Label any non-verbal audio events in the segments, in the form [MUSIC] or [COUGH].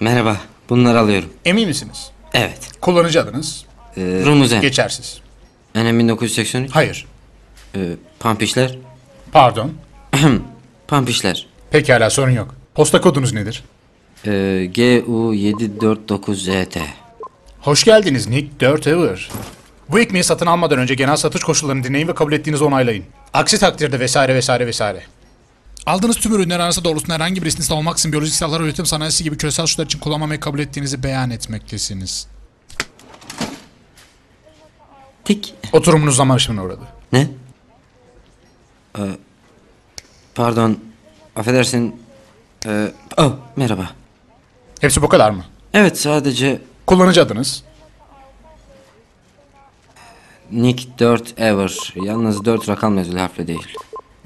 Merhaba. Bunları alıyorum. Emin misiniz? Evet. Kullanıcı adınız Ee, Rumuzen. geçersiz. Enem 1983. Hayır. Ee, Pampişler. Pardon. [CLEARS THROAT] Pampişler. Pekala sorun yok. Posta kodunuz nedir? Ee, GU749ZT. Hoş geldiniz Nick 4 Ever. Bu ekmeği satın almadan önce genel satış koşullarını dinleyin ve kabul ettiğinizi onaylayın. Aksi takdirde vesaire vesaire vesaire. Aldığınız tüm ürünler arasında doğrultusunda herhangi bir istisna olmaksızın biyolojik silahlar üretim sanayisi gibi küresel suçlar için kullanmamayı kabul ettiğinizi beyan etmektesiniz. Tik. Oturumunuz zaman aşımına uğradı. Ne? Ee, pardon. Affedersin. Ee, oh, merhaba. Hepsi bu kadar mı? Evet sadece Kullanıcı adınız. Nick 4 Ever. Yalnız 4 rakam yazılı harfle değil.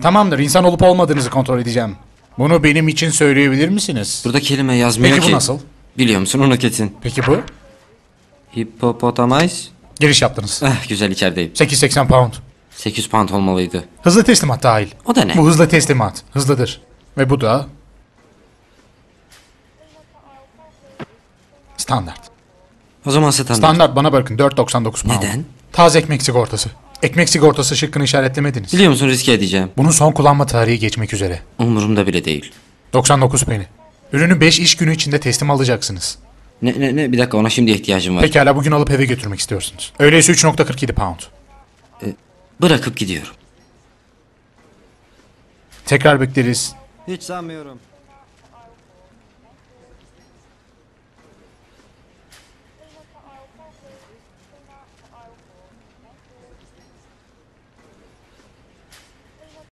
Tamamdır insan olup olmadığınızı kontrol edeceğim. Bunu benim için söyleyebilir misiniz? Burada kelime yazmıyor Peki ki. bu nasıl? Biliyor musun onu kesin. Peki bu? Hippopotamus. Giriş yaptınız. Ah güzel içerideyim. 880 pound. 800 pound olmalıydı. Hızlı teslimat dahil. O da ne? Bu hızlı teslimat. Hızlıdır. Ve bu da... Standart. O zaman standart. Standart bana bırakın 4.99 pound. Neden? Taze ekmek sigortası. Ekmek sigortası şıkkını işaretlemediniz. Biliyor musun riske edeceğim. Bunun son kullanma tarihi geçmek üzere. Umurumda bile değil. 99 peni. Ürünü 5 iş günü içinde teslim alacaksınız. Ne ne ne bir dakika ona şimdi ihtiyacım var. Pekala bugün alıp eve götürmek istiyorsunuz. Öyleyse 3.47 pound. Bırakıp gidiyorum. Tekrar bekleriz. Hiç sanmıyorum.